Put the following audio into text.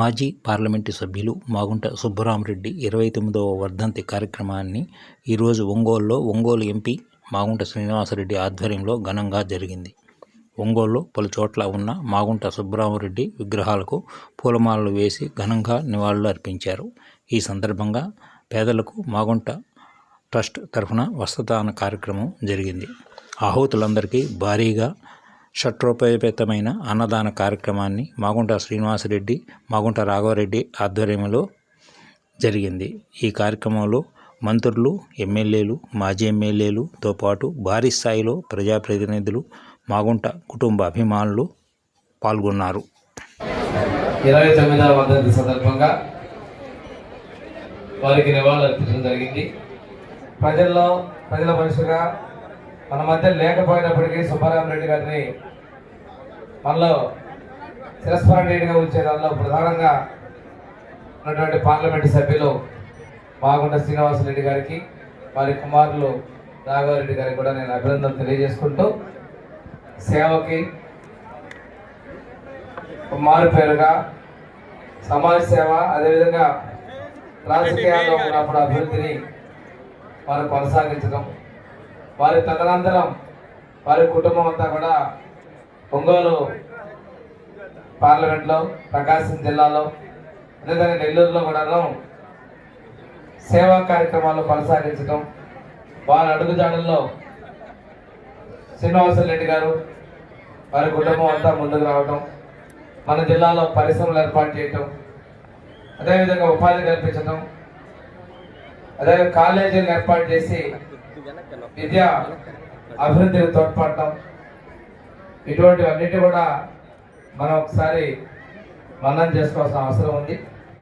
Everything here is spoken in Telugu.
మాజీ పార్లమెంటు సభ్యులు మాగుంట సుబ్బరామరెడ్డి ఇరవై తొమ్మిదవ వర్ధంతి కార్యక్రమాన్ని ఈరోజు ఒంగోలులో ఒంగోలు ఎంపీ మాగుంట శ్రీనివాసరెడ్డి ఆధ్వర్యంలో ఘనంగా జరిగింది. ఒంగోలులో పలు చోట్ల ఉన్న మాగుంట సుబ్బరామరెడ్డి విగ్రహాలకు పూలమాలలు వేసి ఘనంగా నివాళులు అర్పించారు. ఈ సందర్భంగా పేదలకు మాగుంట ట్రస్ట్ తరఫున వస్త్రదాన కార్యక్రమం జరిగింది. ఆహుతులందరికీ భారీగా షట్రోపేతమైన అన్నదాన కార్యక్రమాన్ని మాగుంట శ్రీనివాసరెడ్డి మాగుంట రాఘవరెడ్డి ఆధ్వర్యంలో జరిగింది. ఈ కార్యక్రమంలో మంత్రులు ఎమ్మెల్యేలు మాజీ ఎమ్మెల్యేలుతో పాటు భారీ స్థాయిలో ప్రజాప్రతినిధులు మాగుంట కుటుంబ అభిమానులు పాల్గొన్నారు. ఇరవై తొమ్మిదవ వర్ధంతి సందర్భంగా వారికి నివాళులు అర్పించడం జరిగింది. ప్రజల్లో ప్రజల మనిషిగా మన మధ్య లేకపోయినప్పటికీ సుబ్బారామరెడ్డి గారిని మనలో శిరస్మరణీయుడిగా ఉంచే దానిలో ప్రధానంగా ఉన్నటువంటి పార్లమెంటు సభ్యులు మాగుండ శ్రీనివాసరెడ్డి గారికి వారి కుమారులు రాఘవరెడ్డి గారికి కూడా నేను అభినందనలు తెలియజేసుకుంటూ సేవకి మారు పేరుగా సమాజ సేవ అదేవిధంగా రాజకీయాల్లో ఉన్నప్పుడు అభివృద్ధిని వారు కొనసాగించడం వారి తదనంతరం వారి కుటుంబం అంతా కూడా ఒంగోలు పార్లమెంట్లో ప్రకాశం జిల్లాలో అదేవిధంగా నెల్లూరులో కూడాను సేవా కార్యక్రమాలు కొనసాగించడం వారి అడుగుజాడల్లో శ్రీనివాసరెడ్డి గారు వారి కుటుంబం అంతా ముందుకు రావటం మన జిల్లాలో పరిశ్రమలు ఏర్పాటు చేయటం అదేవిధంగా ఉపాధి కల్పించడం అదే కాలేజీలు ఏర్పాటు చేసి విద్య అభివృద్ధికి తోడ్పడటం ఇటువంటివన్నిటి కూడా మనం ఒకసారి మననం చేసుకోవాల్సిన అవసరం ఉంది.